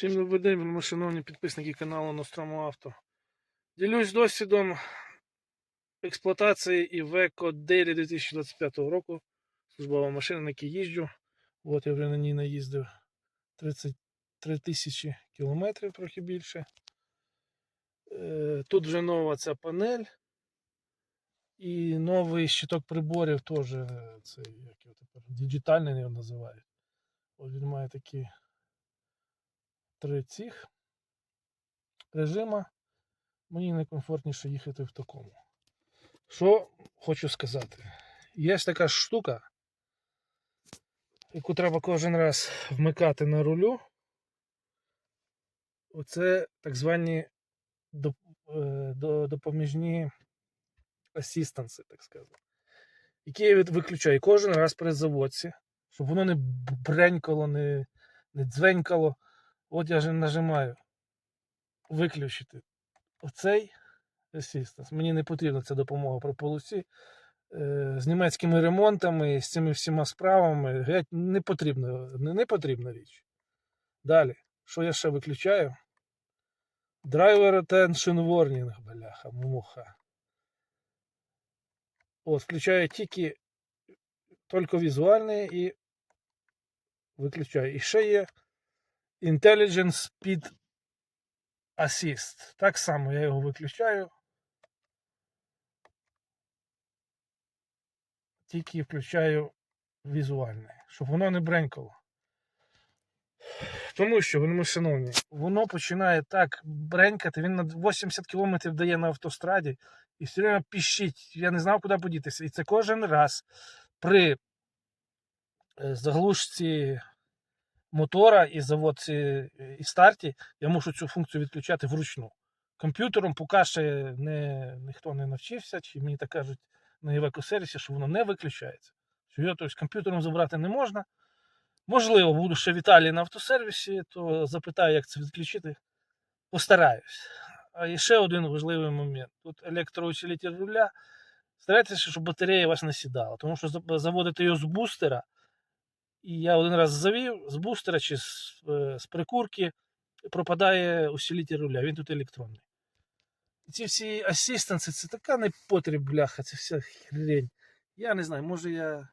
Всім добрий день, шановні підписники каналу Nostromo Авто. Ділюсь досвідом експлуатації Iveco Daily 2025 року. Службова машина, на якій їжджу. От я вже на ній наїздив 33 тисячі кілометрів, трохи більше. Е, Тут вже нова ця панель. І новий щиток приборів теж е, це як його тепер діджитальний його називають. От він має такі три цих режима. Мені найкомфортніше їхати в такому. Що хочу сказати? Є ж така штука, яку треба кожен раз вмикати на рулю. Оце так звані е, допоміжні асістанси, так сказати. Які я виключаю кожен раз при заводці, щоб воно не бренькало, не, не дзвенькало. От я вже нажимаю виключити оцей асістанс. Мені не потрібна ця допомога при полосі. Е, З німецькими ремонтами, з цими всіма справами геть не потрібна, не, потрібна річ. Далі, що я ще виключаю? Driver Attention Warning, бляха, муха. От, включаю тільки тільки візуальний і виключаю. І ще є Intelligence Speed Assist. Так само я його виключаю. Тільки включаю візуальне, щоб воно не бренькало. Тому що, вони шановні, воно починає так бренькати, він на 80 км дає на автостраді і все время піщить. Я не знав, куди подітися. І це кожен раз при е, заглушці мотора і заводці е, і старті, я мушу цю функцію відключати вручну. Комп'ютером поки ще не, ніхто не навчився, чи мені так кажуть на Iveco сервісі, що воно не виключається. Що його тобто, комп'ютером забрати не можна. Можливо, буду ще в Італії на автосервісі, то запитаю, як це відключити. Постараюсь. А і ще один важливий момент. Тут електроусилитель руля. Старайтеся, щоб батарея вас не сідала, тому що заводити його з бустера. І я один раз завів з бустера чи з, е, з прикурки пропадає усилитель руля, він тут електронний. Ці всі асістенси, це така непотріб, бляха, це вся хрень. Я не знаю, може я.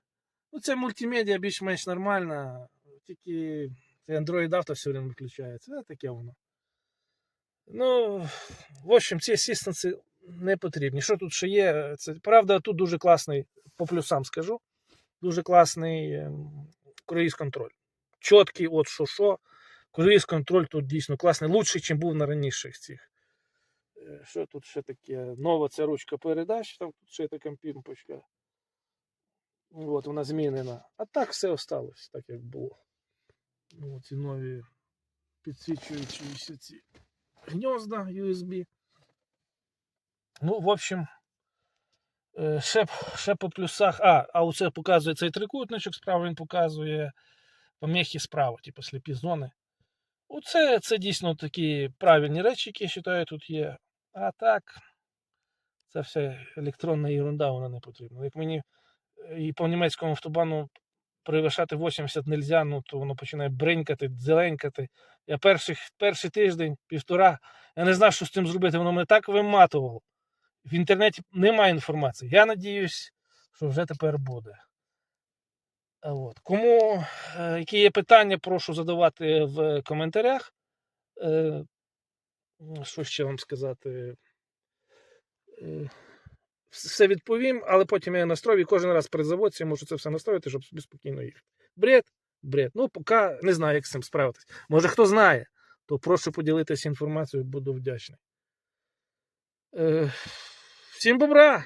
Ну, це мультимедіа більш-менш нормальна, тільки цей Android Auto все время виключається. Це таке воно. Ну, в общем, ці асістенси не потрібні. Що тут ще є? Це, правда, тут дуже класний, по плюсам скажу, дуже класний ем, круїз контроль. Чіткий, от що що. Круїз контроль тут дійсно класний, лучший, ніж був на раніших цих. Е, Що тут ще таке? Нова ця ручка передач, там тут ще така пімпочка. От вона змінена. А так все осталось, так як було. Ну, ці нові підсвічуючі ці гнізда USB. Ну, в общем, ще, ще по плюсах. А, а оце показує цей трикутничок, справа він показує помехи справа, типу сліпі зони. Оце це дійсно такі правильні речі, які я вважаю, тут є. А так, це все електронна ерунда, вона не потрібна. Як мені е, і по німецькому автобану перевишати 80 нельзя, ну то воно починає бринькати, зеленькати. Я перший, перший тиждень, півтора, я не знав, що з цим зробити. Воно мене так виматувало. В інтернеті немає інформації. Я надіюсь, що вже тепер буде. От. Кому е, які є питання, прошу задавати в коментарях. Е, що ще вам сказати? Е, все відповім, але потім я настрою і кожен раз при заводці можу це все настроїти, щоб собі спокійно їхати. Бред, бред. Ну, поки не знаю, як з цим справитись. Може, хто знає, то прошу поділитися інформацією, буду вдячний. Е, всім бобра!